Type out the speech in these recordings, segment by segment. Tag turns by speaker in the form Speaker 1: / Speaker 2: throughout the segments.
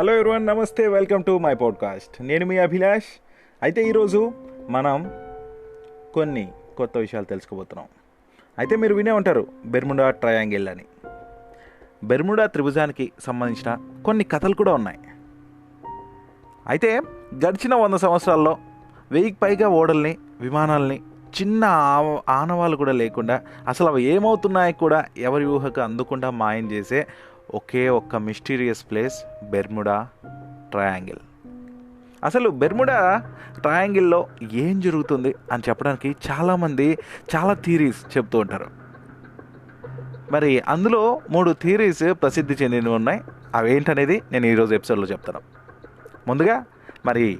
Speaker 1: Hello everyone నమస్తే welcome to my podcast నేను మీ అభిలాష్. అయితే ఈరోజు మనం కొన్ని కొత్త విషయాలు తెలుసుకోబోతున్నాం. అయితే మీరు వినే ఉంటారు బెర్ముడా ట్రయాంగిల్ అని. బెర్ముడా త్రిభుజానికి సంబంధించిన కొన్ని కథలు కూడా ఉన్నాయి. అయితే గడిచిన వంద సంవత్సరాల్లో వెయ్యికి పైగా ఓడల్ని విమానాల్ని చిన్న ఆనవాళ్ళు కూడా లేకుండా అసలు అవి ఏమవుతున్నాయి కూడా ఎవరి ఊహకు అందకుండా మాయం చేసే ఒకే ఒక్క మిస్టీరియస్ ప్లేస్ బెర్ముడా ట్రయాంగిల్. అసలు బెర్ముడా ట్రయాంగిల్లో ఏం జరుగుతుంది అని చెప్పడానికి చాలామంది చాలా థీరీస్ చెప్తూ ఉంటారు. మరి అందులో మూడు థీరీస్ ప్రసిద్ధి చెందినవి ఉన్నాయి. అవి ఏంటనేది నేను ఈరోజు ఎపిసోడ్లో చెప్తాను. ముందుగా మరి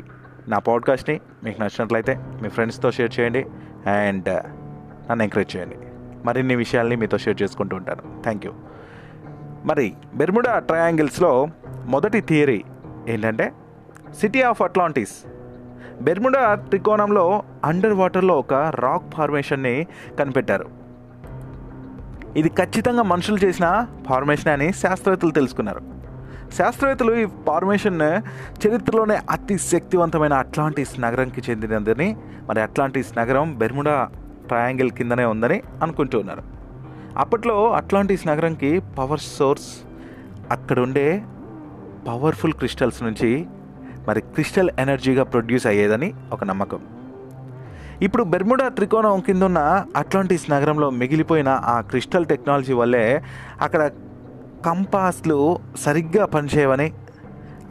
Speaker 1: నా పాడ్కాస్ట్ని మీకు నచ్చినట్లయితే మీ ఫ్రెండ్స్తో షేర్ చేయండి అండ్ నన్ను ఎంకరేజ్ చేయండి. మరిన్ని విషయాల్ని మీతో షేర్ చేసుకుంటూ ఉంటాను. Thank you. మరి బెర్ముడా ట్రయాంగిల్స్లో మొదటి థియరీ ఏంటంటే సిటీ ఆఫ్ అట్లాంటిస్ బెర్ముడా త్రికోణంలో అండర్ వాటర్లో ఒక రాక్ ఫార్మేషన్ని కనిపెట్టారు. ఇది ఖచ్చితంగా మనుషులు చేసిన ఫార్మేషన్ అని శాస్త్రవేత్తలు తెలుసుకున్నారు. శాస్త్రవేత్తలు ఈ ఫార్మేషన్ చరిత్రలోనే అతి శక్తివంతమైన అట్లాంటిస్ నగరంకి చెందినదని మరి అట్లాంటిస్ నగరం బెర్ముడా ట్రయాంగిల్ కిందనే ఉందని అనుకుంటూ ఉన్నారు. అప్పట్లో అట్లాంటిస్ నగరంకి పవర్ సోర్స్ అక్కడ ఉండే పవర్ఫుల్ క్రిస్టల్స్ నుంచి మరి క్రిస్టల్ ఎనర్జీగా ప్రొడ్యూస్ అయ్యేదని ఒక నమ్మకం. ఇప్పుడు బెర్ముడా త్రికోణం కింద ఉన్న అట్లాంటిస్ నగరంలో మిగిలిపోయిన ఆ క్రిస్టల్ టెక్నాలజీ వల్లే అక్కడ కంపాస్లు సరిగ్గా పనిచేయవని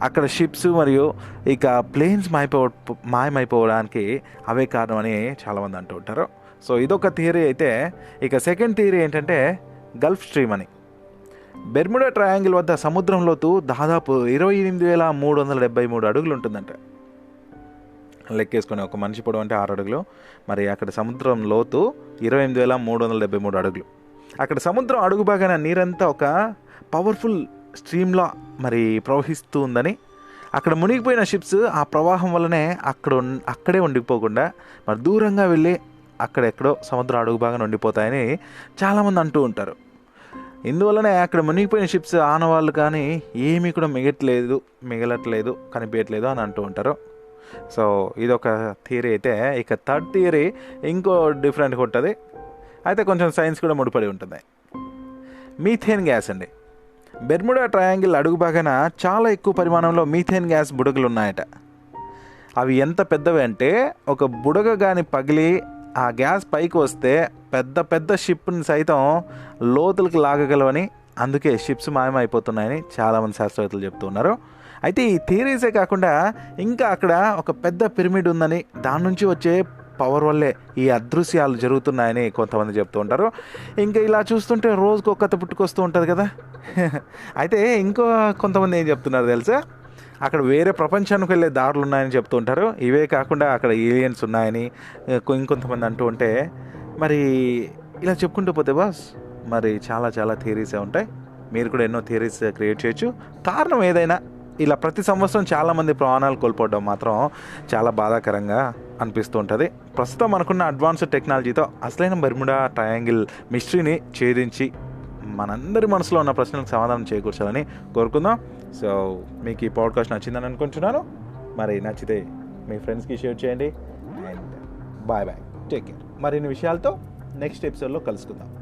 Speaker 1: అక్కడ షిప్స్ మరియు ఇక ప్లేన్స్ మాయపో మాయమైపోవడానికి అవే కారణమని చాలామంది అంటూ ఉంటారు. సో ఇదొక థియరీ అయితే ఇక సెకండ్ థియరీ ఏంటంటే గల్ఫ్ స్ట్రీమ్ అని. బెర్ముడా ట్రయాంగిల్ వద్ద సముద్రం లోతు దాదాపు ఇరవై ఎనిమిది వేల మూడు వందల డెబ్బై మూడు అడుగులు ఉంటుందంట లెక్కేసుకొని ఒక మనిషి పొడవు అంటే ఆరు అడుగులు. మరి అక్కడ సముద్రం లోతు ఇరవై ఎనిమిది వేల మూడు వందల డెబ్బై మూడు అడుగులు. అక్కడ సముద్రం అడుగు భాగాన నీరంతా ఒక పవర్ఫుల్ స్ట్రీమ్లా మరి ప్రవహిస్తూ ఉందని అక్కడ మునిగిపోయిన షిప్స్ ఆ ప్రవాహం వల్లనే అక్కడ అక్కడే ఉండిపోకుండా మరి దూరంగా వెళ్ళి అక్కడెక్కడో సముద్రం అడుగు భాగం ఉండిపోతాయని చాలామంది అంటూ ఉంటారు. ఇందువల్లనే అక్కడ మునిగిపోయిన షిప్స్ ఆనవాళ్ళు కానీ ఏమీ కూడా మిగట్లేదు మిగలట్లేదు కనిపించట్లేదు అని అంటూ ఉంటారు. సో ఇది ఒక థియరీ అయితే ఇక థర్డ్ థియరీ ఇంకో డిఫరెంట్గా ఉంటుంది అయితే కొంచెం సైన్స్ కూడా ముడిపడి ఉంటుంది. మీథేన్ గ్యాస్ అండి. బెర్ముడా ట్రయాంగిల్ అడుగు భాగాన చాలా ఎక్కువ పరిమాణంలో మీథేన్ గ్యాస్ బుడగలు ఉన్నాయట అవి ఎంత పెద్దవి అంటే ఒక బుడగ కానీ పగిలి ఆ గ్యాస్ పైకి వస్తే పెద్ద పెద్ద షిప్ని సైతం లోతులకు లాగగలవని అందుకే షిప్స్ మాయమైపోతున్నాయని చాలామంది శాస్త్రవేత్తలు చెప్తున్నారు అయితే ఈ థియరీసే కాకుండా ఇంకా అక్కడ ఒక పెద్ద పిరమిడ్ ఉందని దాని నుంచి వచ్చే పవర్ వల్లే ఈ అదృశ్యాలు జరుగుతున్నాయని కొంతమంది చెప్తూ ఉంటారు. ఇంకా ఇలా చూస్తుంటే రోజుకు ఒక్కత పుట్టుకొస్తూ ఉంటుంది కదా. అయితే ఇంకో కొంతమంది ఏం చెప్తున్నారు తెలుసా? అక్కడ వేరే ప్రపంచానికి వెళ్ళే దారులు ఉన్నాయని చెప్తూ ఉంటారు. ఇవే కాకుండా అక్కడ ఏలియన్స్ ఉన్నాయని ఇంకొంతమంది అంటూ ఉంటే మరి ఇలా చెప్పుకుంటూ పోతే బాస్ మరి చాలా చాలా థియరీసే ఉంటాయి. మీరు కూడా ఎన్నో థియరీస్ క్రియేట్ చేయొచ్చు. కారణం ఏదైనా ఇలా ప్రతి సంవత్సరం చాలామంది ప్రాణాలు కోల్పోవడం మాత్రం చాలా బాధాకరంగా అనిపిస్తూ ఉంటుంది. ప్రస్తుతం మనకున్న అడ్వాన్స్డ్ టెక్నాలజీతో అసలైన బర్ముడా ట్రయాంగిల్ మిస్టరీని ఛేదించి మనందరి మనసులో ఉన్న ప్రశ్నలకు సమాధానం చేకూర్చాలని కోరుకుందాం. సో మీకు ఈ పాడ్కాస్ట్ నచ్చిందని అనుకుంటున్నాను. మరి నచ్చితే మీ ఫ్రెండ్స్కి షేర్ చేయండి. And bye bye. Take care. మరిన్ని విషయాలతో నెక్స్ట్ ఎపిసోడ్లో కలుసుకుందాం.